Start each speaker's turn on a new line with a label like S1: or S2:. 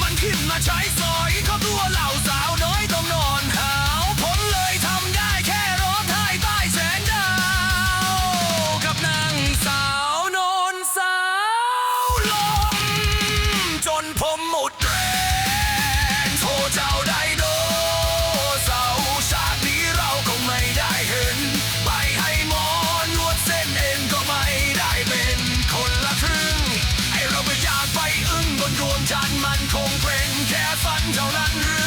S1: มันขึ้นมาใช้สอยเขาตัวเหล่าสาวน้อยต้องนอนหาวผลเลยทำได้แค่ร้องไห้ใต้แสงดาว กับนางสาวนอนสาวลมจนผมหมดแรง งไอเ